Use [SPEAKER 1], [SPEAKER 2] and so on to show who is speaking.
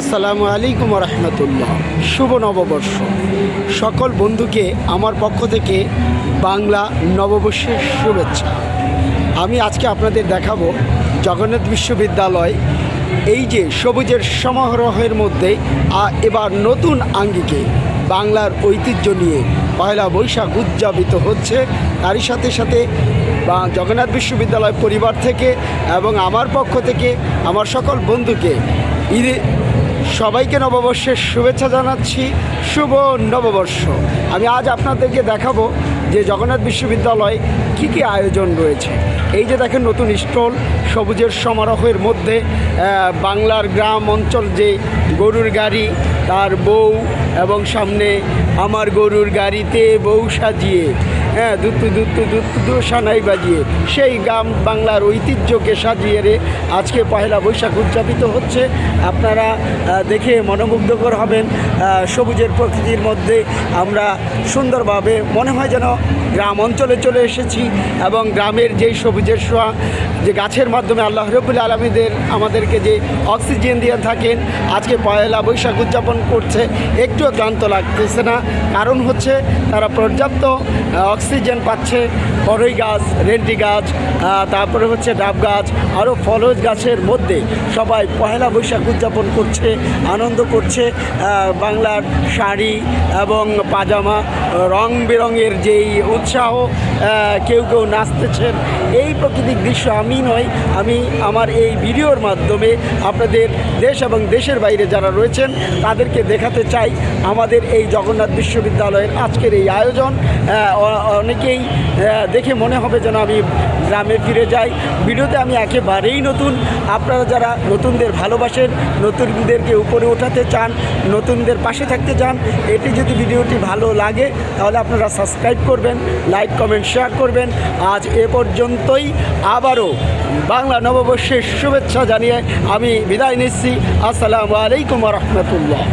[SPEAKER 1] আসসালামু আলাইকুম রহমতুল্লাহ শুভ নববর্ষ। সকল বন্ধুকে আমার পক্ষ থেকে বাংলা নববর্ষের শুভেচ্ছা। আমি আজকে আপনাদের দেখাবো জগন্নাথ বিশ্ববিদ্যালয় এই যে সবুজের সমারোহের মধ্যে এবার নতুন আঙ্গিকে বাংলার ঐতিহ্য নিয়ে পয়লা বৈশাখ উদযাপিত হচ্ছে। তারই সাথে সাথে বা, জগন্নাথ বিশ্ববিদ্যালয় পরিবার থেকে এবং আমার পক্ষ থেকে আমার সকল বন্ধুকে ঈদে সবাইকে নববর্ষের শুভেচ্ছা জানাচ্ছি। শুভ নববর্ষ। আমি আজ আপনাদেরকে দেখাবো যে জগন্নাথ বিশ্ববিদ্যালয় কী কী আয়োজন রয়েছে। এই যে দেখেন নতুন স্টল, সবুজের সমারোহের মধ্যে বাংলার গ্রাম অঞ্চল যে গরুর গাড়ি, তার বউ এবং সামনে আমার গরুর গাড়িতে বউ সাজিয়ে হ্যাঁ দুত্তু দুত্তু দুত্তু দু সানাই বাজিয়ে সেই গ্রাম বাংলার ঐতিহ্যকে সাজিয়ে রে আজকে পয়লা বৈশাখ উদযাপিত হচ্ছে। আপনারা দেখে মনোমুগ্ধকর হবেন। সবুজের প্রকৃতির মধ্যে আমরা সুন্দরভাবে মনে হয় যেন গ্রাম অঞ্চলে চলে এসেছি এবং গ্রামের যেই সবুজের সোয়া যে গাছের মাধ্যমে আল্লাহ রবুল আলমীদের আমাদেরকে যে অক্সিজেন দিয়ে থাকেন আজকে পয়লা বৈশাখ উদযাপন করছে একটুও ক্লান্ত লাগতেছে না। কারণ হচ্ছে তারা পর্যাপ্ত আহ, অক্সিজেন পাচ্ছে বড়ই গাছ, রেন্টি গাছ তারপরে হচ্ছে ডাব গাছ, আরও ফলজ গাছের মধ্যে সবাই পহেলা বৈশাখ উদযাপন করছে, আনন্দ করছে বাংলার শাড়ি এবং পাজামা, রং বেরঙের যেই উৎসাহ কেউ কেউ নাচতেছেন, এই প্রাকৃতিক দৃশ্য আমি নয় আমি আমার এই ভিডিওর মাধ্যমে আপনাদের দেশ এবং দেশের বাইরে যারা রয়েছেন, তাদেরকে দেখাতে চাই আমাদের এই জগন্নাথ বিশ্ববিদ্যালয়ের আজকের এই আয়োজন অনেকেই দেখে মনে হবে যেন আমি গ্রামে ফিরে যাই। ভিডিওতে আমি একেবারেই নতুন। আপনারা যারা নতুনদের ভালোবাসেন, নতুনদেরকে উপরে ওঠাতে চান, নতুনদের পাশে থাকতে চান, এটি যদি ভিডিওটি ভালো লাগে, তাহলে আপনারা সাবস্ক্রাইব করবেন, লাইক, কমেন্ট, শেয়ার করবেন। আজ এ পর্যন্তই। আবারও বাংলা নববর্ষের শুভেচ্ছা জানিয়ে আমি বিদায় নিচ্ছি। আসসালামু আলাইকুম রহমতুল্লাহ।